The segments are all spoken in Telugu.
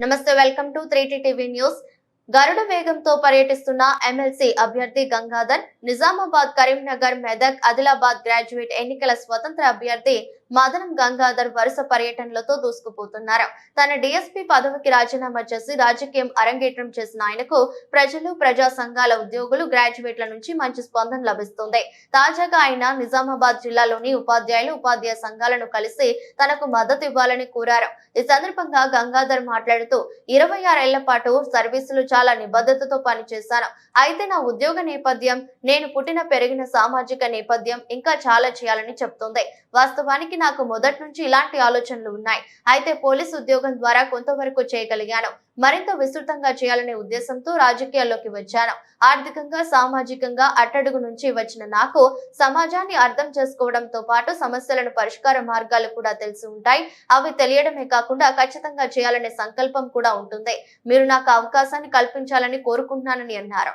నమస్తే welcome to three TV news. Garuda వేగంతో పర్యటిస్తున్న ఎమ్మెల్సీ అభ్యర్థి గంగాధర్ నిజామాబాద్ కరీంనగర్ మెదక్ ఆదిలాబాద్ గ్రాడ్యుయేట్ ఎన్నికల స్వతంత్ర అభ్యర్థి మదనం గంగాధర్ వరుస పర్యటనలతో దూసుకుపోతున్నారు. తన డీఎస్పీ పదవికి రాజీనామా చేసి రాజకీయం అరంగేట్రం చేసిన ఆయనకు ప్రజలు ప్రజా సంఘాల ఉద్యోగులు గ్రాడ్యుయేట్ల నుంచి మంచి స్పందన లభిస్తుంది. తాజాగా ఆయన నిజామాబాద్ జిల్లాలోని ఉపాధ్యాయులు ఉపాధ్యాయ సంఘాలను కలిసి తనకు మద్దతు ఇవ్వాలని కోరారు. ఈ సందర్భంగా గంగాధర్ మాట్లాడుతూ ఇరవై ఆరేళ్ళ పాటు సర్వీసులు చాలా నిబద్ధతతో పనిచేశాను. అయితే నా ఉద్యోగ నేపథ్యం నేను పుట్టిన పెరిగిన సామాజిక నేపథ్యం ఇంకా చాలా చేయాలని చెప్తుంది. వాస్తవానికి నాకు మొదటి నుంచి ఇలాంటి ఆలోచనలు ఉన్నాయి. అయితే పోలీస్ ఉద్యోగం ద్వారా కొంతవరకు చేయగలిగాను. మరింత విస్తృతంగా చేయాలనే ఉద్దేశంతో రాజకీయాల్లోకి వచ్చాను. ఆర్థికంగా సామాజికంగా అట్టడుగు నుంచి వచ్చిన నాకు సమాజాన్ని అర్థం చేసుకోవడంతో పాటు సమస్యలను పరిష్కార మార్గాలు కూడా తెలిసి ఉంటాయి. అవి తెలియడమే కాకుండా ఖచ్చితంగా చేయాలనే సంకల్పం కూడా ఉంటుంది. మీరు నాకు అవకాశాన్ని కల్పించాలని కోరుకుంటున్నానని అన్నారు.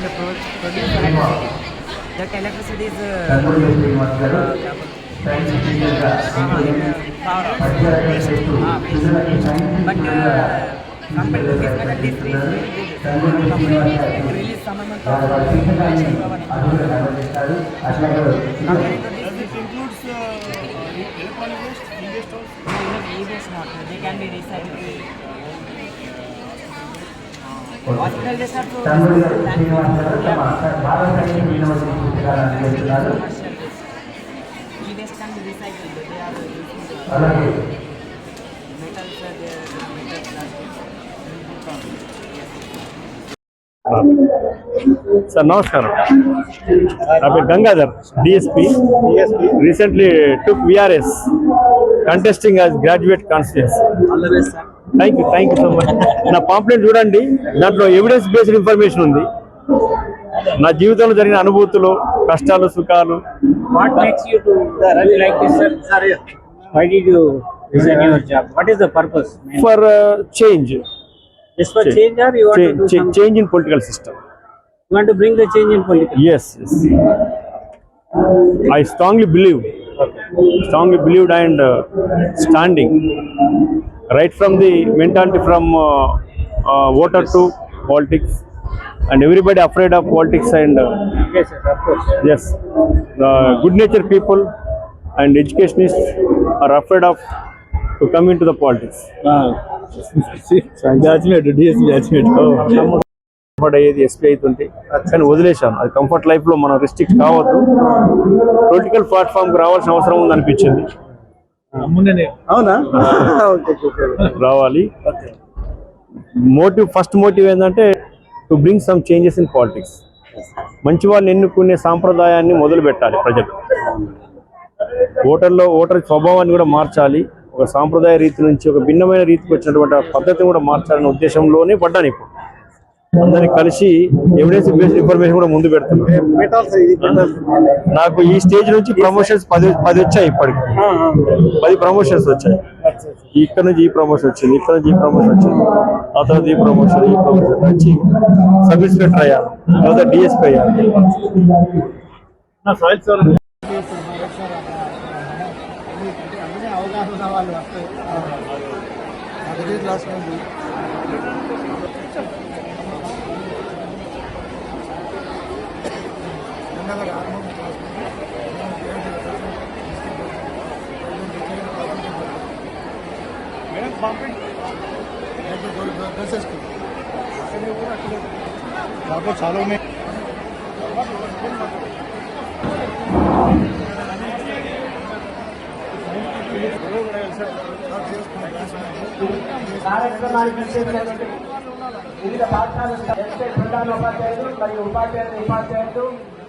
and produce electricity. That electricity is uh, power. Ah, But uh, compared to this this is release some amount of includes uh, electronic waste, e-waste also. no, e-waste not. They can be recycled. Recycled. They are using the అలాగే metals, uh, they are metal plastics. Sir నమస్కారం నా పేరు Gangadhar DSP DSP recently took VRS contesting as graduate constituency thank you thank you so much నా పాంప్లెట్ చూడండి దాంట్లో ఎవిడెన్స్ బేస్డ్ ఇన్ఫర్మేషన్ ఉంది. నా జీవితంలో జరిగిన అనుభూతులు కష్టాలు సుఖాలు. For change change political system I strongly believe strongly believed and standing right from the mentality from voter to politics and everybody afraid of politics and as good nature people and educationist are afraid of to come in to the politics అయ్యేది ఎస్పీ అవుతుంటే కానీ వదిలేశాను. అది కంఫర్ట్ లైఫ్లో మనం రిస్ట్రిక్ట్ కావద్దు. పొలిటికల్ ప్లాట్ఫామ్ ప్లాట్ఫామ్కి రావాల్సిన అవసరం ఉందనిపించింది. అవునా? రావాలి. మోటివ్ ఫస్ట్ మోటివ్ ఏంటంటే to bring some changes in politics మంచి వాళ్ళని ఎన్నుకునే సాంప్రదాయాన్ని మొదలు పెట్టాలి ప్రజలు. ఓటర్లో ఓటర్ స్వభావాన్ని కూడా మార్చాలి. ఒక సాంప్రదాయ రీతి నుంచి ఒక భిన్నమైన రీతికి వచ్చినటువంటి పద్ధతిని కూడా మార్చాలనే ఉద్దేశంలోనే పడ్డాను ఇప్పుడు. అందరినీ కలిసి ఎవిడెన్స్ బేస్డ్ ఇన్ఫర్మేషన్ కూడా ముందు పెడుతున్నాను నాకు ఈ స్టేజ్ నుంచి ప్రమోషన్స్ పది పది వచ్చాయి ఇప్పటికి. పది ప్రమోషన్స్ వచ్చాయి. ఇక్కడ నుంచి ఈ ప్రమోషన్ వచ్చింది ఇక్కడ నుంచి ఈ ప్రమోషన్ వచ్చింది ఆ తర్వాత ఈ ప్రమోషన్ ఈ ప్రమోషన్ వచ్చి సబ్ ఇన్స్పెక్టర్ అయ్యాను తర్వాత డిఎస్పీ అయ్యాను దాంట్లో చాలా ఉన్నాయి కార్యక్రమానికి విశేషమైనటువంటి వివిధ పాఠశాలల ప్రధాన ఉపాధ్యాయులు మరియు ఉపాధ్యాయులు ఉపాధ్యాయులు